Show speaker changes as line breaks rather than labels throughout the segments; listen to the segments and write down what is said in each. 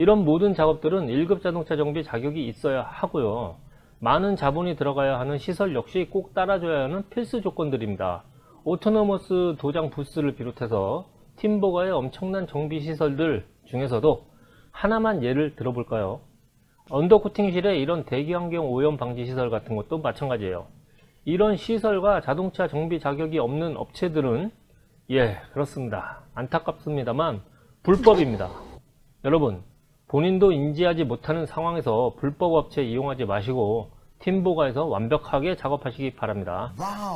이런 모든 작업들은 1급 자동차 정비 자격이 있어야 하고요. 많은 자본이 들어가야 하는 시설 역시 꼭 따라줘야 하는 필수 조건들입니다. 오토노머스 도장 부스를 비롯해서 팀버가의 엄청난 정비 시설들 중에서도 하나만 예를 들어볼까요? 언더코팅실의 이런 대기 환경 오염 방지 시설 같은 것도 마찬가지예요. 이런 시설과 자동차 정비 자격이 없는 업체들은 예, 그렇습니다. 안타깝습니다만 불법입니다. 여러분, 본인도 인지하지 못하는 상황에서 불법 업체 이용하지 마시고 팀보가에서 완벽하게 작업하시기 바랍니다.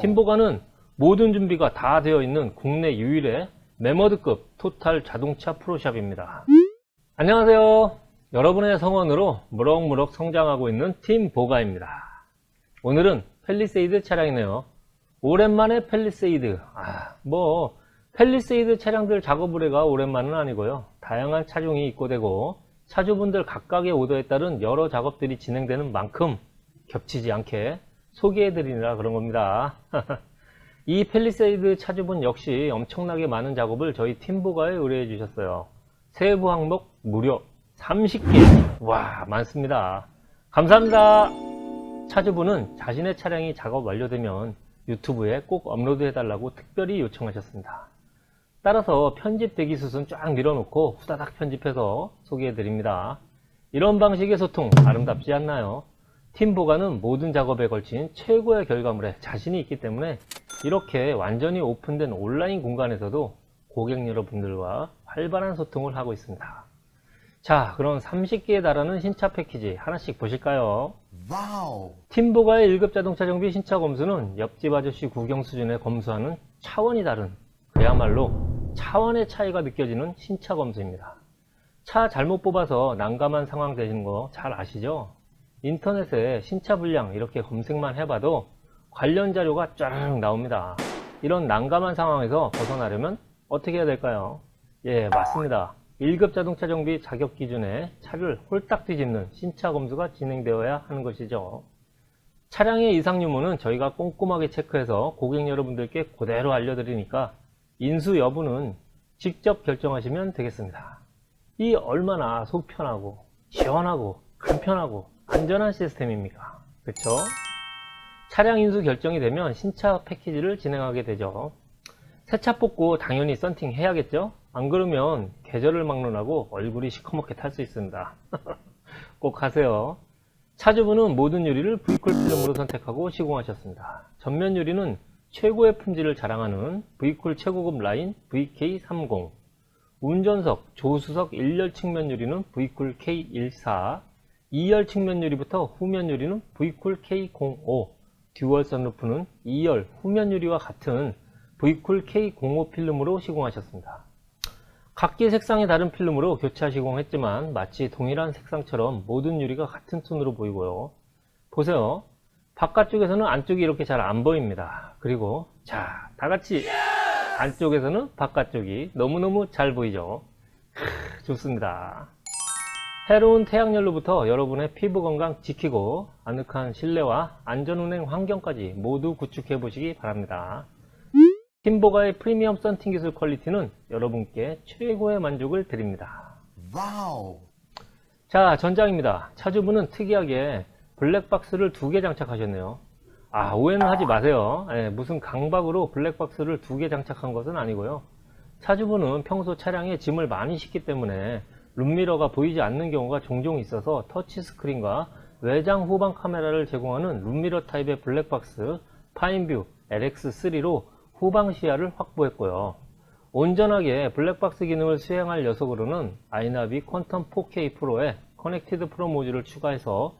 팀보가는 모든 준비가 다 되어 있는 국내 유일의 메머드급 토탈 자동차 프로샵입니다. 안녕하세요. 여러분의 성원으로 무럭무럭 성장하고 있는 팀보가입니다. 오늘은 펠리세이드 차량이네요. 오랜만에 펠리세이드. 아, 뭐 펠리세이드 차량들 작업을 해가 오랜만은 아니고요. 다양한 차종이 입고되고 차주분들 각각의 오더에 따른 여러 작업들이 진행되는 만큼 겹치지 않게 소개해드리느라 그런 겁니다. 이 펠리세이드 차주분 역시 엄청나게 많은 작업을 저희 팀보가에 의뢰해 주셨어요. 세부 항목 무려 30개. 와, 많습니다. 감사합니다. 차주분은 자신의 차량이 작업 완료되면 유튜브에 꼭 업로드 해달라고 특별히 요청하셨습니다. 따라서 편집 대기 수순 쫙 밀어놓고 후다닥 편집해서 소개해드립니다. 이런 방식의 소통 아름답지 않나요? 팀보가는 모든 작업에 걸친 최고의 결과물에 자신이 있기 때문에 이렇게 완전히 오픈된 온라인 공간에서도 고객 여러분들과 활발한 소통을 하고 있습니다. 자, 그럼 30개에 달하는 신차 패키지 하나씩 보실까요?
Wow.
팀보가의 1급 자동차 정비 신차 검수는 옆집 아저씨 구경 수준의 검수와는 차원이 다른 그야말로 차원의 차이가 느껴지는 신차 검수입니다. 차 잘못 뽑아서 난감한 상황 되시는 거 잘 아시죠? 인터넷에 신차 불량 이렇게 검색만 해봐도 관련 자료가 쫘르륵 나옵니다. 이런 난감한 상황에서 벗어나려면 어떻게 해야 될까요? 예, 맞습니다. 1급 자동차 정비 자격 기준에 차를 홀딱 뒤집는 신차 검수가 진행되어야 하는 것이죠. 차량의 이상 유무는 저희가 꼼꼼하게 체크해서 고객 여러분들께 그대로 알려드리니까 인수 여부는 직접 결정하시면 되겠습니다. 이 얼마나 속 편하고 시원하고 간편하고 안전한 시스템입니까? 그쵸? 차량 인수 결정이 되면 신차 패키지를 진행하게 되죠. 새 차 뽑고 당연히 썬팅 해야겠죠? 안 그러면 계절을 막론하고 얼굴이 시커멓게 탈 수 있습니다. 꼭 하세요. 차주분은 모든 유리를 V콜 필름으로 선택하고 시공하셨습니다. 전면 유리는 최고의 품질을 자랑하는 V콜 최고급 라인 VK30 운전석, 조수석 1열 측면 유리는 V쿨 K14 2열 측면 유리부터 후면 유리는 V쿨 K05 듀얼 선루프는 2열 후면 유리와 같은 V쿨 K05 필름으로 시공하셨습니다. 각기 색상이 다른 필름으로 교차 시공했지만 마치 동일한 색상처럼 모든 유리가 같은 톤으로 보이고요. 보세요. 바깥쪽에서는 안쪽이 이렇게 잘 안 보입니다. 그리고 자, 다 같이 안쪽에서는 바깥쪽이 너무너무 잘 보이죠. 크, 좋습니다. 해로운 태양열로부터 여러분의 피부 건강 지키고 아늑한 실내와 안전운행 환경까지 모두 구축해 보시기 바랍니다. 팀보가의 프리미엄 썬팅 기술 퀄리티는 여러분께 최고의 만족을 드립니다.
Wow.
자, 전장입니다. 차주분은 특이하게 블랙박스를 두 개 장착하셨네요. 아, 오해는 하지 마세요. 예, 무슨 강박으로 블랙박스를 두 개 장착한 것은 아니고요. 차주분은 평소 차량에 짐을 많이 싣기 때문에 룸미러가 보이지 않는 경우가 종종 있어서 터치스크린과 외장 후방 카메라를 제공하는 룸미러 타입의 블랙박스 파인뷰 LX3로 후방 시야를 확보했고요. 온전하게 블랙박스 기능을 수행할 녀석으로는 아이나비 퀀텀 4K 프로에 커넥티드 프로 모듈을 추가해서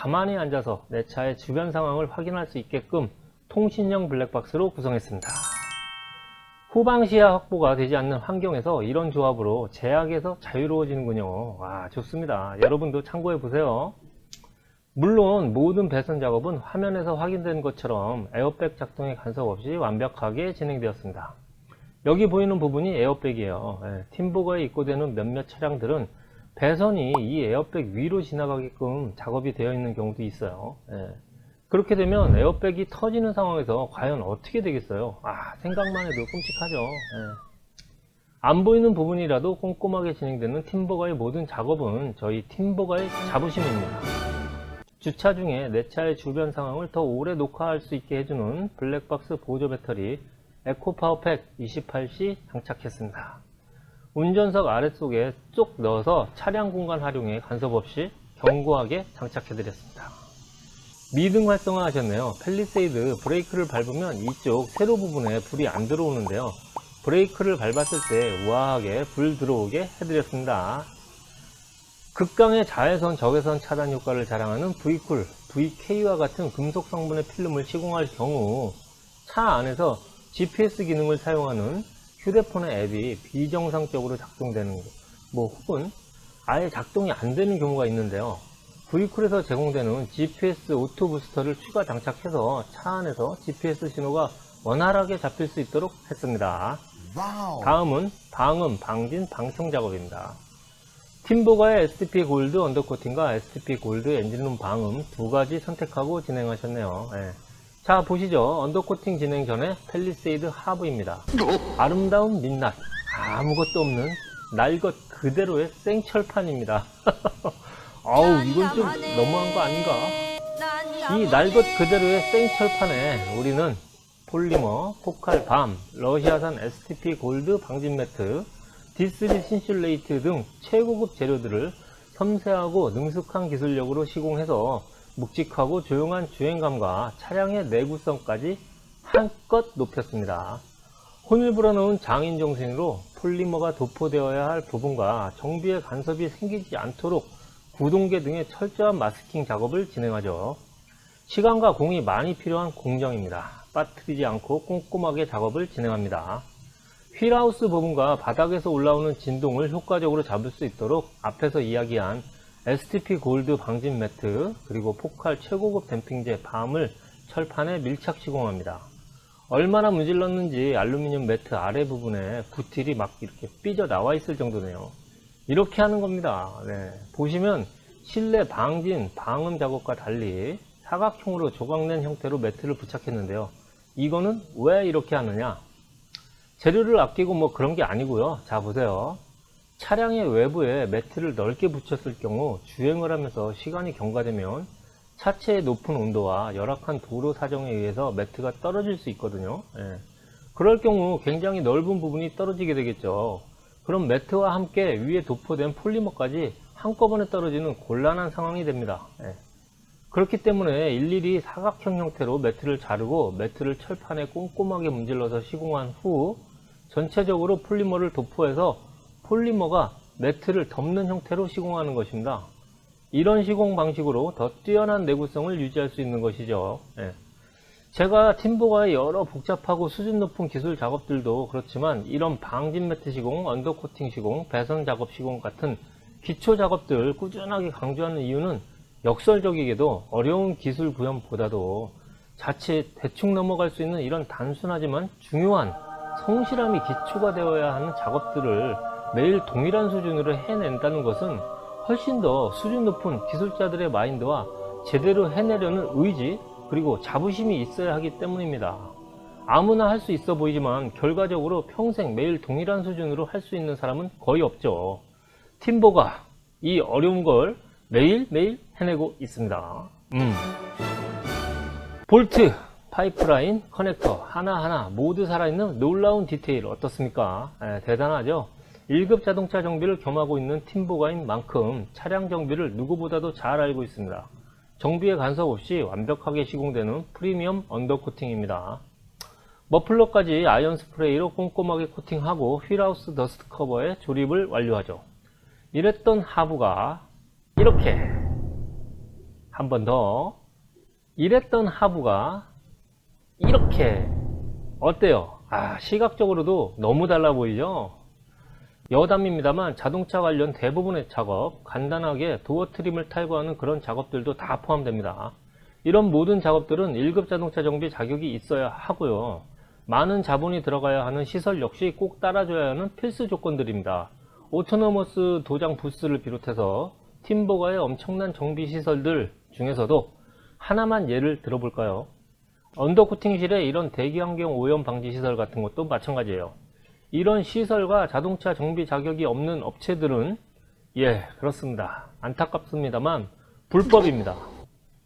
가만히 앉아서 내 차의 주변 상황을 확인할 수 있게끔 통신형 블랙박스로 구성했습니다. 후방 시야 확보가 되지 않는 환경에서 이런 조합으로 제약에서 자유로워지는군요. 와, 좋습니다. 여러분도 참고해 보세요. 물론 모든 배선 작업은 화면에서 확인되는 것처럼 에어백 작동의 간섭 없이 완벽하게 진행되었습니다. 여기 보이는 부분이 에어백이에요. 예, 팀보거에 입고되는 몇몇 차량들은 배선이 이 에어백 위로 지나가게끔 작업이 되어 있는 경우도 있어요. 예. 그렇게 되면 에어백이 터지는 상황에서 과연 어떻게 되겠어요? 아, 생각만 해도 끔찍하죠. 예. 안 보이는 부분이라도 꼼꼼하게 진행되는 팀버가의 모든 작업은 저희 팀버가의 자부심입니다. 주차 중에 내 차의 주변 상황을 더 오래 녹화할 수 있게 해주는 블랙박스 보조 배터리 에코파워팩 28C 장착했습니다. 운전석 아래쪽에 쪽 넣어서 차량 공간 활용에 간섭 없이 견고하게 장착해드렸습니다. 미등 활성화 하셨네요. 펠리세이드 브레이크를 밟으면 이쪽 세로 부분에 불이 안 들어오는데요. 브레이크를 밟았을 때 우아하게 불 들어오게 해드렸습니다. 극강의 자외선 적외선 차단 효과를 자랑하는 V쿨, VK와 같은 금속 성분의 필름을 시공할 경우 차 안에서 GPS 기능을 사용하는 휴대폰의 앱이 비정상적으로 작동되는 것, 뭐 혹은 아예 작동이 안 되는 경우가 있는데요. V쿨에서 제공되는 GPS 오토 부스터를 추가 장착해서 차 안에서 GPS 신호가 원활하게 잡힐 수 있도록 했습니다. 다음은 방음, 방진, 방충 작업입니다. 팀보가의 STP 골드 언더코팅과 STP 골드 엔진룸 방음 두 가지 선택하고 진행하셨네요. 예. 자 보시죠. 언더코팅 진행 전에 펠리세이드 하부입니다. 아름다운 민낯, 아무것도 없는 날 것 그대로의 생철판입니다. 어우 이건 좀 너무한 거 아닌가? 이 날 것 그대로의 생철판에 우리는 폴리머, 포칼 밤, 러시아산 STP 골드 방진 매트, 디스리 신슐레이트 등 최고급 재료들을 섬세하고 능숙한 기술력으로 시공해서 묵직하고 조용한 주행감과 차량의 내구성까지 한껏 높였습니다. 혼을 불어넣은 장인 정신으로 폴리머가 도포되어야 할 부분과 정비에 간섭이 생기지 않도록 구동계 등의 철저한 마스킹 작업을 진행하죠. 시간과 공이 많이 필요한 공정입니다. 빠뜨리지 않고 꼼꼼하게 작업을 진행합니다. 휠하우스 부분과 바닥에서 올라오는 진동을 효과적으로 잡을 수 있도록 앞에서 이야기한 STP 골드 방진 매트 그리고 포칼 최고급 댐핑제 밤을 철판에 밀착 시공합니다. 얼마나 문질렀는지 알루미늄 매트 아래 부분에 구틸이 막 이렇게 삐져 나와 있을 정도네요. 이렇게 하는 겁니다. 네. 보시면 실내 방진, 방음 작업과 달리 사각형으로 조각낸 형태로 매트를 부착했는데요. 이거는 왜 이렇게 하느냐? 재료를 아끼고 뭐 그런 게 아니고요. 자 보세요. 차량의 외부에 매트를 넓게 붙였을 경우 주행을 하면서 시간이 경과되면 차체의 높은 온도와 열악한 도로 사정에 의해서 매트가 떨어질 수 있거든요. 예. 그럴 경우 굉장히 넓은 부분이 떨어지게 되겠죠. 그럼 매트와 함께 위에 도포된 폴리머까지 한꺼번에 떨어지는 곤란한 상황이 됩니다. 예. 그렇기 때문에 일일이 사각형 형태로 매트를 자르고 매트를 철판에 꼼꼼하게 문질러서 시공한 후 전체적으로 폴리머를 도포해서 폴리머가 매트를 덮는 형태로 시공하는 것입니다. 이런 시공 방식으로 더 뛰어난 내구성을 유지할 수 있는 것이죠. 예. 제가 팀보가의 여러 복잡하고 수준 높은 기술 작업들도 그렇지만 이런 방진 매트 시공, 언더 코팅 시공, 배선 작업 시공 같은 기초 작업들 꾸준하게 강조하는 이유는 역설적이게도 어려운 기술 구현보다도 자칫 대충 넘어갈 수 있는 이런 단순하지만 중요한 성실함이 기초가 되어야 하는 작업들을 매일 동일한 수준으로 해낸다는 것은 훨씬 더 수준 높은 기술자들의 마인드와 제대로 해내려는 의지 그리고 자부심이 있어야 하기 때문입니다. 아무나 할 수 있어 보이지만 결과적으로 평생 매일 동일한 수준으로 할 수 있는 사람은 거의 없죠. 팀보가 이 어려운 걸 매일매일 해내고 있습니다. 음. 볼트, 파이프라인, 커넥터 하나하나 모두 살아있는 놀라운 디테일 어떻습니까? 에, 대단하죠? 1급 자동차 정비를 겸하고 있는 팀보가인 만큼 차량 정비를 누구보다도 잘 알고 있습니다. 정비에 간섭 없이 완벽하게 시공되는 프리미엄 언더코팅입니다. 머플러까지 아이언 스프레이로 꼼꼼하게 코팅하고 휠하우스 더스트 커버에 조립을 완료하죠. 이랬던 하부가 이렇게 한 번 더 이랬던 하부가 이렇게 어때요? 아 시각적으로도 너무 달라 보이죠? 여담입니다만 자동차 관련 대부분의 작업 간단하게 도어 트림을 탈거하는 그런 작업들도 다 포함됩니다. 이런 모든 작업들은 1급 자동차 정비 자격이 있어야 하고요. 많은 자본이 들어가야 하는 시설 역시 꼭 따라줘야 하는 필수 조건들입니다. 오토노머스 도장 부스를 비롯해서 팀버가의 엄청난 정비 시설들 중에서도 하나만 예를 들어볼까요? 언더코팅실에 이런 대기 환경 오염 방지 시설 같은 것도 마찬가지예요. 이런 시설과 자동차 정비 자격이 없는 업체들은 예, 그렇습니다. 안타깝습니다만 불법입니다.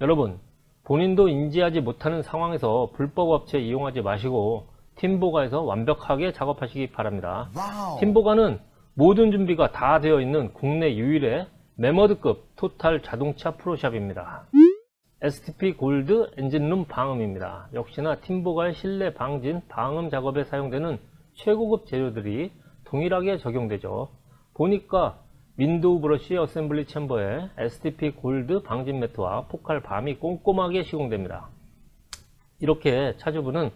여러분, 본인도 인지하지 못하는 상황에서 불법 업체 이용하지 마시고 팀보가에서 완벽하게 작업하시기 바랍니다. 팀보가는 모든 준비가 다 되어 있는 국내 유일의 메머드급 토탈 자동차 프로샵입니다. STP 골드 엔진룸 방음입니다. 역시나 팀보가의 실내 방진 방음 작업에 사용되는 최고급 재료들이 동일하게 적용되죠. 보니까 윈도우 브러쉬 어셈블리 챔버에 STP 골드 방진 매트와 포칼 밤이 꼼꼼하게 시공됩니다. 이렇게 차주분은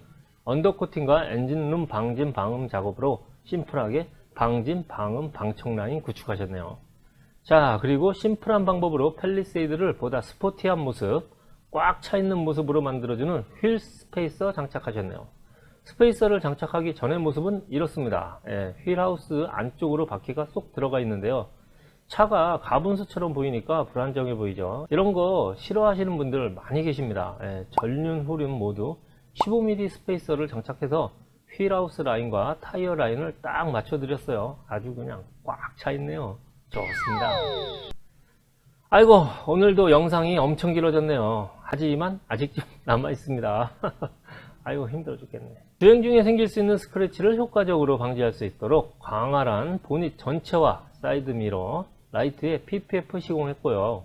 언더코팅과 엔진룸 방진 방음 작업으로 심플하게 방진 방음 방청 라인 구축하셨네요. 자 그리고 심플한 방법으로 펠리세이드를 보다 스포티한 모습 꽉 차 있는 모습으로 만들어주는 휠 스페이서 장착하셨네요. 스페이서를 장착하기 전의 모습은 이렇습니다. 예, 휠하우스 안쪽으로 바퀴가 쏙 들어가 있는데요. 차가 가분수처럼 보이니까 불안정해 보이죠. 이런 거 싫어하시는 분들 많이 계십니다. 예, 전륜, 후륜 모두 15mm 스페이서를 장착해서 휠하우스 라인과 타이어 라인을 딱 맞춰드렸어요. 아주 그냥 꽉 차 있네요. 좋습니다. 아이고 오늘도 영상이 엄청 길어졌네요. 하지만 아직 좀 남아 있습니다. 아이고 힘들어 죽겠네. 주행 중에 생길 수 있는 스크래치를 효과적으로 방지할 수 있도록 광활한 보닛 전체와 사이드 미러, 라이트에 PPF 시공했고요.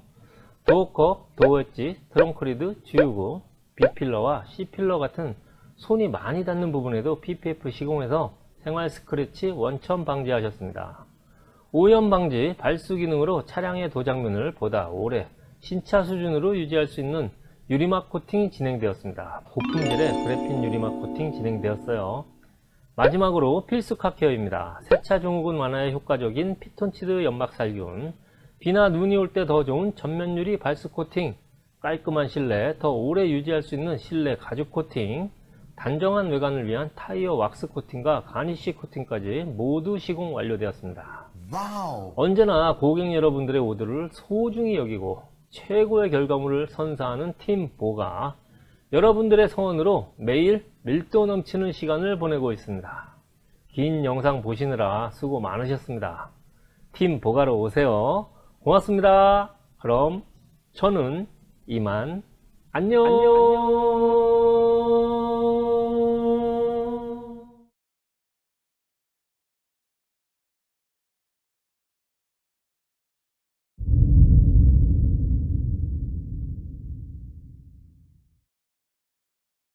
도어컵, 도어 엣지, 트렁크 리드, 주유구, B필러와 C필러 같은 손이 많이 닿는 부분에도 PPF 시공해서 생활 스크래치 원천 방지하셨습니다. 오염 방지 발수 기능으로 차량의 도장면을 보다 오래 신차 수준으로 유지할 수 있는 유리막 코팅이 진행되었습니다. 고품질의 그래핀 유리막 코팅 진행되었어요. 마지막으로 필수 카케어입니다. 세차 증후군 완화에 효과적인 피톤치드 연막 살균, 비나 눈이 올 때 더 좋은 전면 유리 발수 코팅, 깔끔한 실내, 더 오래 유지할 수 있는 실내 가죽 코팅, 단정한 외관을 위한 타이어 왁스 코팅과 가니쉬 코팅까지 모두 시공 완료되었습니다.
Wow.
언제나 고객 여러분들의 오더를 소중히 여기고 최고의 결과물을 선사하는 팀 보가 여러분들의 성원으로 매일 밀도 넘치는 시간을 보내고 있습니다. 긴 영상 보시느라 수고 많으셨습니다. 팀 보가로 오세요. 고맙습니다. 그럼 저는 이만 안녕.